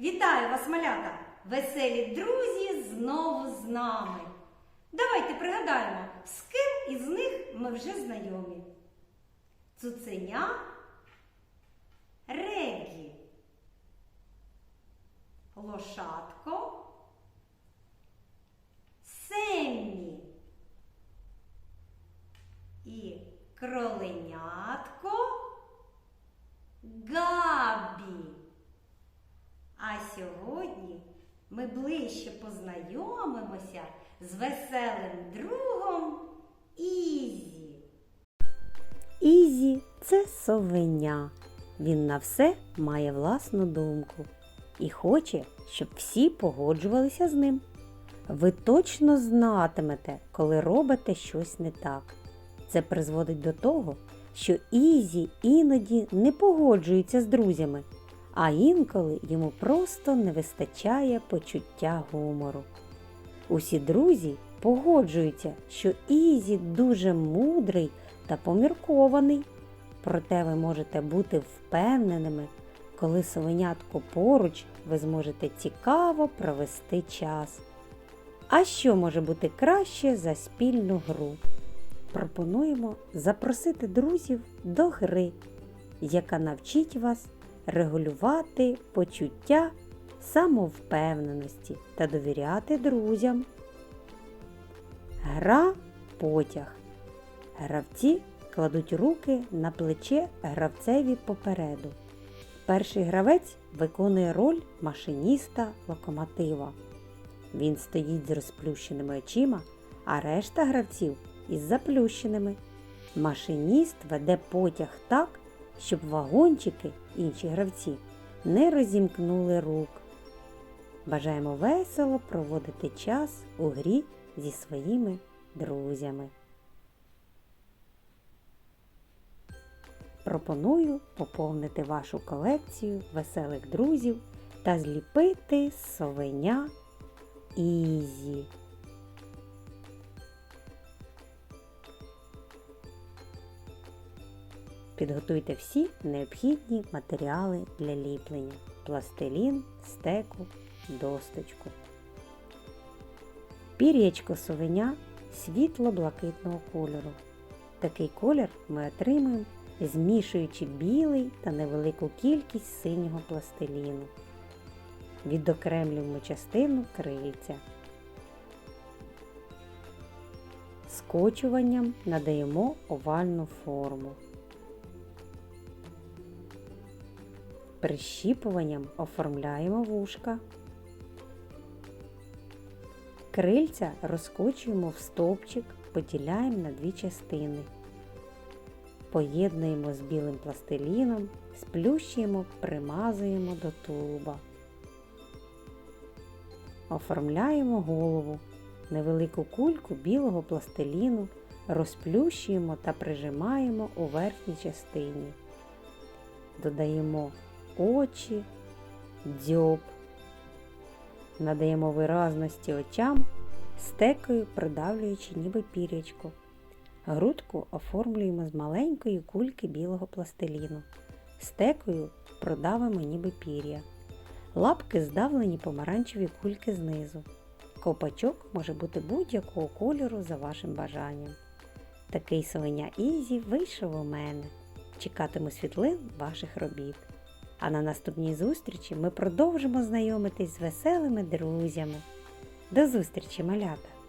Вітаю вас, малята! Веселі друзі знову з нами. Давайте пригадаємо, з ким із них ми вже знайомі. Цуценя Регі. Лошадко Семмі. І кроленятко Габі. Сьогодні ми ближче познайомимося з веселим другом Ізі. Ізі це совеня. Він на все має власну думку і хоче, щоб всі погоджувалися з ним. Ви точно знатимете, коли робите щось не так. Це призводить до того, що Ізі іноді не погоджується з друзями, а інколи йому просто не вистачає почуття гумору. Усі друзі погоджуються, що Ізі дуже мудрий та поміркований. Проте ви можете бути впевненими, коли совенятко поруч ви зможете цікаво провести час. А що може бути краще за спільну гру? Пропонуємо запросити друзів до гри, яка навчить вас регулювати почуття самовпевненості та довіряти друзям. Гра потяг. Гравці кладуть руки на плече гравцеві попереду. Перший гравець виконує роль машиніста локомотива. Він стоїть з розплющеними очима, а решта гравців із заплющеними. Машиніст веде потяг так, щоб вагончики, інші гравці, не розімкнули рук. Бажаємо весело проводити час у грі зі своїми друзями. Пропоную поповнити вашу колекцію веселих друзів та зліпити совеня Ізі. Підготуйте всі необхідні матеріали для ліплення: пластилін, стеку, досточку. Пір'ячко совеня світло-блакитного кольору. Такий колір ми отримуємо, змішуючи білий та невелику кількість синього пластиліну. Відокремлюємо частину крильця. Скочуванням надаємо овальну форму. Прищіпуванням оформляємо вушка. Крильця розкочуємо в стовпчик, поділяємо на дві частини. Поєднуємо з білим пластиліном, сплющуємо, примазуємо до тулуба. Оформляємо голову. Невелику кульку білого пластиліну розплющуємо та прижимаємо у верхній частині. Додаємо очі, дзьоб. Надаємо виразності очам, стекою придавлюючи ніби пірячку. Грудку оформлюємо з маленької кульки білого пластиліну. Стекою продавимо ніби пір'я. Лапки здавлені помаранчеві кульки знизу. Ковпачок може бути будь-якого кольору за вашим бажанням. Такий совеня Ізі вийшов у мене. Чекатиму світлин ваших робіт. А на наступній зустрічі ми продовжимо знайомитись з веселими друзями. До зустрічі, малята!